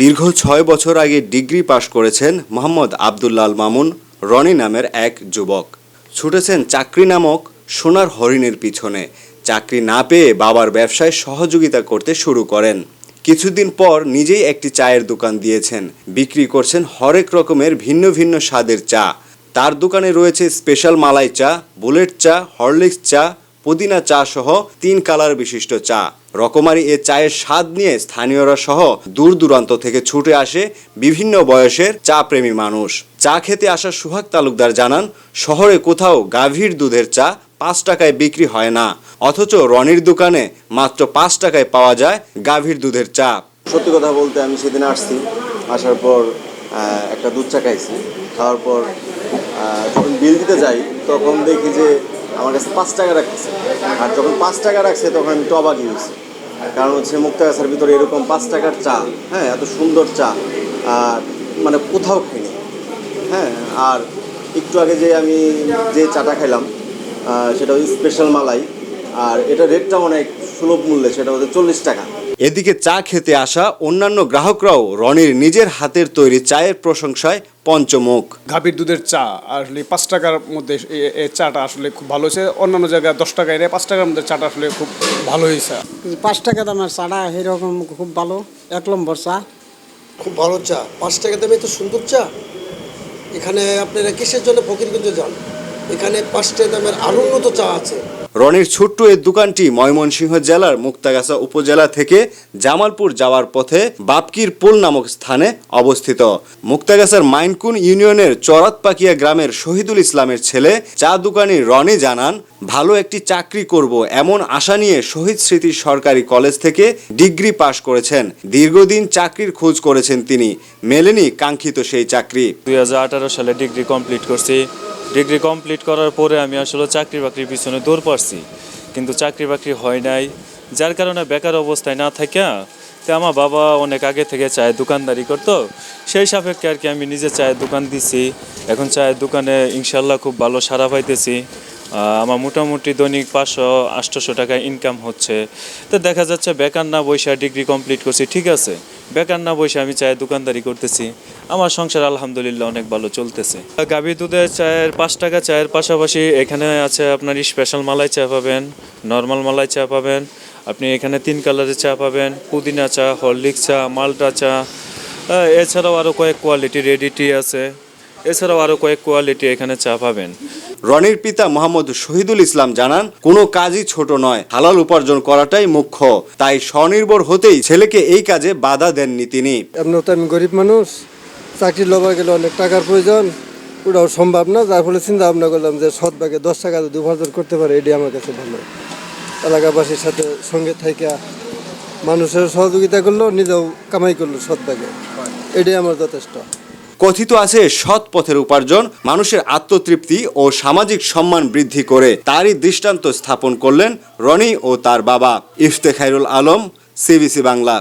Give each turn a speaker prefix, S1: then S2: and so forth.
S1: দীর্ঘ ছয় বছর আগে ডিগ্রি পাশ করেছেন মোহাম্মদ আবদুল্লাল মামুন, রনি নামের এক যুবক। ছুটেছেন চাকরি নামক সোনার হরিণের পিছনে। চাকরি না পেয়ে বাবার ব্যবসায় সহযোগিতা করতে শুরু করেন। কিছুদিন পর নিজেই একটি চায়ের দোকান দিয়েছেন। বিক্রি করছেন হরেক রকমের ভিন্ন ভিন্ন স্বাদের চা। তার দোকানে রয়েছে স্পেশাল মালাই চা, বুলেট চা, হরলিক্স চা পুদিনা চা সহ তিন কালার বিশিষ্ট চা। রকমারি এ চায়ের স্বাদ নিয়ে স্থানীয়রা সহ দূর দূরান্ত থেকে ছুটে আসে বিভিন্ন বয়সের চা প্রেমী মানুষ। চা খেতে আসা সুহাগ তালুকদার জানান, শহরে কোথাও গাভীর দুধের চা পাঁচ টাকায় বিক্রি হয় না। অথচ রনির দোকানে মাত্র পাঁচ টাকায় পাওয়া যায় গাভীর দুধের চা।
S2: সত্যি কথা বলতে আমি সেদিন আসছি, আসার পর একটা দুধ চা খাইছি। খাওয়ার পর যখন বিল দিতে যাই, তখন দেখি যে আমার কাছে পাঁচ টাকা রাখছে আর যখন পাঁচ টাকা রাখছে, তখন আমি টবাকি হয়েছি। কারণ হচ্ছে মুক্তাগাছার ভিতরে এরকম পাঁচ টাকার চা হ্যাঁ এত সুন্দর চা, আর মানে কোথাও খাইনি হ্যাঁ আর একটু আগে যে আমি যে চাটা খাইলাম সেটা স্পেশাল মালাই, আর এটা রেটটা অনেক সুলভ মূল্যে, সেটা হচ্ছে চল্লিশ টাকা।
S1: এদিকে চা খেতে আসা অন্যান্য গ্রাহকরাও রনির নিজের হাতের তৈরি চায়ের প্রশংসায় পঞ্চমুখ।
S3: গাভীর দুধের চা আসলে পাঁচ টাকার মধ্যে এ- এ চাটা আসলে খুব ভালো হয়েছে। অন্যান্য জায়গায় দশ টাকায় নেয় পাঁচ টাকার মধ্যে চাটা আসলে খুব ভালো হয়েছে।
S4: পাঁচ টাকা দামের চাটা এরকম খুব ভালো এক নম্বর চা।
S5: খুব ভালো চা। পাঁচ টাকা দামে তো সুন্দর চা? এখানে আপনারা কিসের জন্য ফকিরগঞ্জে যান? এখানে পাঁচ টাকা দামের আরও উন্নত চা আছে।
S1: রনির ছোট্ট এই দোকানটি ময়মনসিংহ জেলার মুক্তাগাছা উপজেলা থেকে জামালপুর যাওয়ার পথে বাপকির পোল নামক স্থানে অবস্থিত। মুক্তাগাছার মাইনকুন ইউনিয়নের চরাতপাকিয়া গ্রামের শহীদুল ইসলামের ছেলে চা দোকানি রনি জানান, ভালো একটি চাকরি করব এমন আশা নিয়ে শহীদ স্মৃতি সরকারি কলেজ থেকে ডিগ্রি পাশ করেছেন। দীর্ঘদিন চাকরির খোঁজ করেছেন তিনি। মেলেনি কাঙ্ক্ষিত সেই চাকরি।
S6: দুই হাজার আঠারো সালে ডিগ্রি কমপ্লিট করছি। ডিগ্রি কমপ্লিট করার পরে আমি আসলে চাকরি বাকরির পিছনে দৌড় পারছি। কিন্তু চাকরি বাকরি হয় নাই। যার কারণে বেকার অবস্থায় না থাকিয়া তো আমার বাবা অনেক আগে থেকে চায়ের দোকানদারি করতো। সেই সাপেক্ষে আর কি আমি নিজে চায়ের দোকান দিছি। এখন চায়ের দোকানে ইনশাল্লাহ খুব ভালো সারা পাইতেছি। আমার মোটামুটি দৈনিক পাঁচশো, আটশোশো টাকা ইনকাম হচ্ছে। তো দেখা যাচ্ছে বেকার না বসে ডিগ্রি কমপ্লিট করছি, ঠিক আছে। বেকার না বসে আমি চায়ের দোকানদারি করতেছি। আমার সংসার আলহামদুলিল্লাহ অনেক ভালো চলতেছে। গাভী দুধের চায়ের পাঁচ টাকা চায়ের পাশাপাশি এখানে আছে আপনার স্পেশাল মালাই চা পাবেন নর্মাল মালাই চা পাবেন, আপনি এখানে তিন কালারের চা পাবেন, পুদিনা চা, হরলিক্স চা, মালটা চা এছাড়াও আরও কয়েক কোয়ালিটি রেডি টি আছে। এছাড়াও আরও কয়েক কোয়ালিটি এখানে চা পাবেন।
S1: রনির পিতা মোহাম্মদ শহীদুল ইসলাম জানান কোনো কাজই ছোট নয় হালাল উপার্জন করাটাই মুখ্য। তাই স্বনির্ভর হতেই ছেলেকে এই কাজে বাধা দেননি তিনি।
S7: এমনি তো আমি গরিব মানুষ চাকরি লবার গেলে অনেক টাকার প্রয়োজন ওটাও সম্ভব না যার ফলে চিন্তা ভাবনা করলাম যে সৎ ভাগে দশ টাকা যদি উপার্জন করতে পারে এটি আমার কাছে ভালো। এলাকাবাসীর সাথে সঙ্গে থাইকা মানুষের সহযোগিতা করল নিজেও কামাই করল সৎ ভাগে। এটাই আমার যথেষ্ট।
S1: কথিত আছে, সৎ পথের উপার্জন, মানুষের আত্মতৃপ্তি ও সামাজিক সম্মান বৃদ্ধি করে। তারই দৃষ্টান্ত স্থাপন করলেন রনি ও তার বাবা। ইফতেখাইরুল আলম সিবিসি বাংলা।